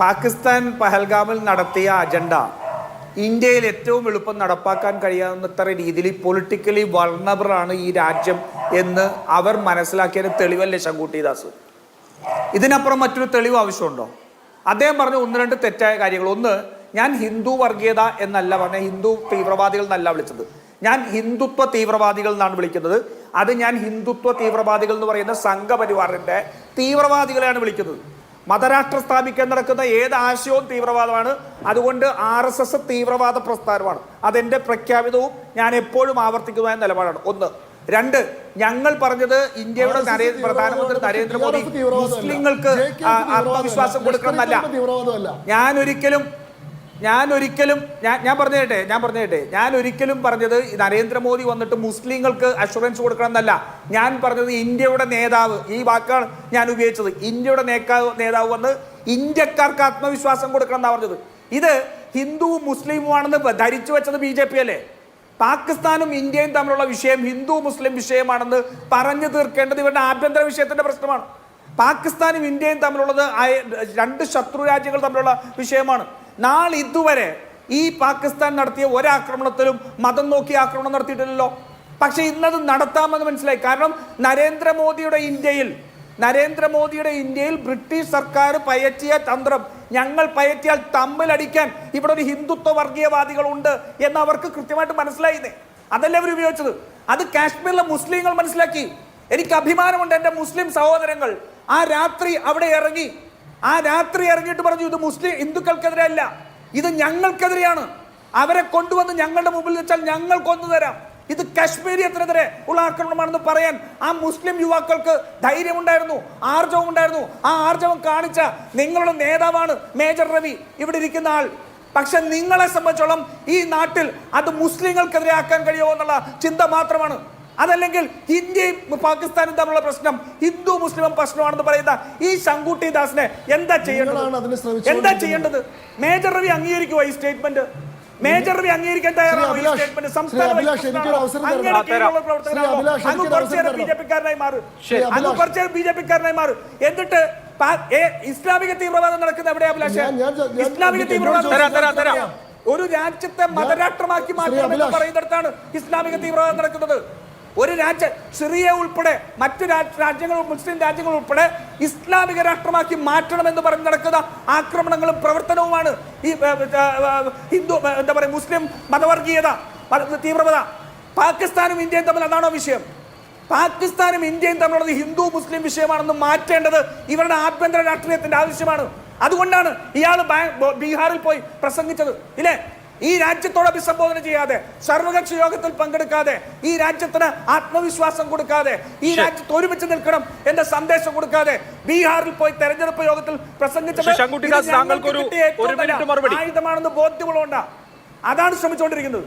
പാകിസ്ഥാൻ പഹൽഗാമിൽ നടത്തിയ അജണ്ട ഇന്ത്യയിൽ ഏറ്റവും എളുപ്പം നടപ്പാക്കാൻ കഴിയാവുന്നത്ര രീതിയിൽ പൊളിറ്റിക്കലി ആണ് ഈ രാജ്യം എന്ന് അവർ മനസ്സിലാക്കിയതിന് തെളിവല്ലേ ശങ്കൂട്ടിദാസ്? ഇതിനപ്പുറം മറ്റൊരു തെളിവ് ആവശ്യമുണ്ടോ? അദ്ദേഹം പറഞ്ഞ ഒന്ന് രണ്ട് തെറ്റായ കാര്യങ്ങൾ. ഒന്ന് ഞാൻ ഹിന്ദു വർഗീയത എന്നല്ല പറഞ്ഞ ഹിന്ദു തീവ്രവാദികൾ എന്നല്ല വിളിച്ചത്. ഞാൻ ഹിന്ദുത്വ തീവ്രവാദികൾ എന്നാണ് വിളിക്കുന്നത്. അത് ഞാൻ ഹിന്ദുത്വ തീവ്രവാദികൾ എന്ന് പറയുന്ന സംഘപരിവാറിന്റെ തീവ്രവാദികളെയാണ് വിളിക്കുന്നത്. മതരാഷ്ട്രം സ്ഥാപിക്കാൻ നടക്കുന്ന ഏത് ആശയവും തീവ്രവാദമാണ്. അതുകൊണ്ട് ആർ എസ് എസ് തീവ്രവാദ പ്രസ്ഥാനമാണ്. അതെന്റെ പ്രഖ്യാപിതവും ഞാൻ എപ്പോഴും ആവർത്തിക്കുന്നതായ നിലപാടാണ്. ഒന്ന്. രണ്ട് ഞങ്ങൾ പറഞ്ഞത് ഇന്ത്യയുടെ പ്രധാനമന്ത്രി. നരേന്ദ്രമോദി മുസ്ലിങ്ങൾക്ക്. ആത്മവിശ്വാസം കൊടുക്കണമെന്നല്ല. ലഷ്കർ-ഇ-തയ്യബ ഞാൻ ഒരിക്കലും ഞാൻ ഒരിക്കലും ഞാൻ ഞാൻ പറഞ്ഞേട്ടെ ഞാൻ പറഞ്ഞു പറഞ്ഞേട്ടെ. ഞാൻ ഒരിക്കലും പറഞ്ഞത് നരേന്ദ്രമോദി വന്നിട്ട് മുസ്ലിങ്ങൾക്ക് അഷുറൻസ് കൊടുക്കണം എന്നല്ല ഞാൻ പറഞ്ഞത് ഇന്ത്യയുടെ നേതാവ് ഈ വാക്കാണ് ഞാൻ ഉപയോഗിച്ചത്. ഇന്ത്യയുടെ നേക്കാവ് നേതാവ് വന്ന് ഇന്ത്യക്കാർക്ക് ആത്മവിശ്വാസം കൊടുക്കണം എന്നാണ് പറഞ്ഞത്. ഇത് ഹിന്ദുവും മുസ്ലിമുമാണെന്ന് ധരിച്ചു വെച്ചത് ബി ജെ പി അല്ലേ? പാകിസ്ഥാനും ഇന്ത്യയും തമ്മിലുള്ള വിഷയം ഹിന്ദു മുസ്ലിം വിഷയമാണെന്ന് പറഞ്ഞു തീർക്കേണ്ടത് ഇവരുടെ ആഭ്യന്തര വിഷയത്തിന്റെ പ്രശ്നമാണ്. പാകിസ്ഥാനും ഇന്ത്യയും തമ്മിലുള്ളത് രണ്ട് ശത്രു രാജ്യങ്ങൾ തമ്മിലുള്ള വിഷയമാണ്. നാളെ ഇതുവരെ ഈ പാകിസ്ഥാൻ നടത്തിയ ഒരാക്രമണത്തിലും മതം നോക്കി ആക്രമണം നടത്തിയിട്ടില്ലല്ലോ. പക്ഷെ ഇന്നത് നടത്താമെന്ന് മനസ്സിലായി. കാരണം നരേന്ദ്രമോദിയുടെ ഇന്ത്യയിൽ നരേന്ദ്രമോദിയുടെ ഇന്ത്യയിൽ ബ്രിട്ടീഷ് സർക്കാർ പയറ്റിയ തന്ത്രം ഞങ്ങൾ പയറ്റിയാൽ തമ്മിലടിക്കാൻ ഇവിടെ ഒരു ഹിന്ദുത്വ വർഗീയവാദികളുണ്ട് എന്ന് അവർക്ക് കൃത്യമായിട്ട് മനസ്സിലായിന്നേ അതല്ലേ അവർ ഉപയോഗിച്ചത്? അത് കാശ്മീരിലെ മുസ്ലിങ്ങൾ മനസ്സിലാക്കി. എനിക്ക് അഭിമാനമുണ്ട് എന്റെ മുസ്ലിം സഹോദരങ്ങൾ. ആ രാത്രി അവിടെ ഇറങ്ങി ആ രാത്രി ഇറങ്ങിയിട്ട് പറഞ്ഞു ഇത് മുസ്ലിം ഹിന്ദുക്കൾക്കെതിരെ അല്ല ഇത് ഞങ്ങൾക്കെതിരെയാണ്. അവരെ കൊണ്ടുവന്ന് ഞങ്ങളുടെ മുമ്പിൽ വെച്ചാൽ ഞങ്ങൾ കൊന്നു തരാം. ഇത് കാശ്മീരിയത്തിനെതിരെ ഉള്ള ആക്രമണമാണെന്ന് പറയാൻ ആ മുസ്ലിം യുവാക്കൾക്ക് ധൈര്യമുണ്ടായിരുന്നു ആർജവം ഉണ്ടായിരുന്നു ആ ആർജവം കാണിച്ച നിങ്ങളുടെ നേതാവാണ് മേജർ രവി ഇവിടെ ഇരിക്കുന്ന ആൾ. പക്ഷെ നിങ്ങളെ സംബന്ധിച്ചോളം ഈ നാട്ടിൽ അത് മുസ്ലിങ്ങൾക്കെതിരെ ആക്കാൻ കഴിയുമോ എന്നുള്ള ചിന്ത മാത്രമാണ്. അതല്ലെങ്കിൽ ഇന്ത്യയും പാകിസ്ഥാനും തമ്മിലുള്ള പ്രശ്നം ഹിന്ദു മുസ്ലിം പ്രശ്നമാണെന്ന് പറയുന്ന ഈ ശങ്കുട്ടി ദാസിനെ എന്താ ചെയ്യേണ്ടത് എന്താ ചെയ്യേണ്ടത് മേജർ രവി അംഗീകരിക്കുക ഈ സ്റ്റേറ്റ്മെന്റ് മേജർ രവി അംഗീകരിക്കാൻ തയ്യാറാണോ ഈ സ്റ്റേറ്റ്മെന്റ് സംസ്ഥാന. അങ്ങനെ കീഴിലുള്ള പ്രവർത്തകരാണോ? അങ്ങ് ബി ജെ പിക്കാരനായി മാറും ശ്രീ അങ്ങ് അഭിലാഷ്. ബി ജെ പിക്കാരനായി മാറും എന്നിട്ട് ഇസ്ലാമിക തീവ്രവാദം നടക്കുന്ന എവിടെയാ അഭിലാഷ് ഇസ്ലാമിക തീവ്രവാദം. ഒരു രാജ്യത്തെ മതരാഷ്ട്രമാക്കി അഭിലാഷ്. പറയുന്നിടത്താണ് ഇസ്ലാമിക തീവ്രവാദം നടക്കുന്നത് ഒരു രാജ്യ സിറിയ ഉൾപ്പെടെ മറ്റു രാജ്യങ്ങൾ മുസ്ലിം രാജ്യങ്ങൾ ഉൾപ്പെടെ ഇസ്ലാമിക രാഷ്ട്രമാക്കി മാറ്റണമെന്ന് പറഞ്ഞ് നടക്കുന്ന ആക്രമണങ്ങളും പ്രവർത്തനവുമാണ് ഈ ഹിന്ദു എന്താ പറയുക മുസ്ലിം മതവർഗീയത മത- തീവ്രത പാകിസ്ഥാനും ഇന്ത്യയും തമ്മിൽ അതാണോ വിഷയം? പാകിസ്ഥാനും ഇന്ത്യയും തമ്മിലുള്ളത് ഹിന്ദു മുസ്ലിം വിഷയമാണെന്ന് മാറ്റേണ്ടത് ഇവരുടെ ആഭ്യന്തര രാഷ്ട്രീയത്തിന്റെ ആവശ്യമാണ്. അതുകൊണ്ടാണ് ഇയാൾ ബീഹാറിൽ പോയി പ്രസംഗിച്ചത്. ഇല്ലേ? ഈ രാജ്യത്തോട് അഭിസംബോധന ചെയ്യാതെ സർവകക്ഷി യോഗത്തിൽ പങ്കെടുക്കാതെ ഈ രാജ്യത്തിന് ആത്മവിശ്വാസം കൊടുക്കാതെ ഈ രാജ്യത്ത് ഒരുമിച്ച് നിൽക്കണം എന്ന സന്ദേശം കൊടുക്കാതെ ബീഹാറിൽ പോയി തെരഞ്ഞെടുപ്പ് യോഗത്തിൽ മറുപടി. ആയുധമാണെന്ന് ബോധ്യമുള്ളതുകൊണ്ടാണ് അതാണ് ശ്രമിച്ചുകൊണ്ടിരിക്കുന്നത്.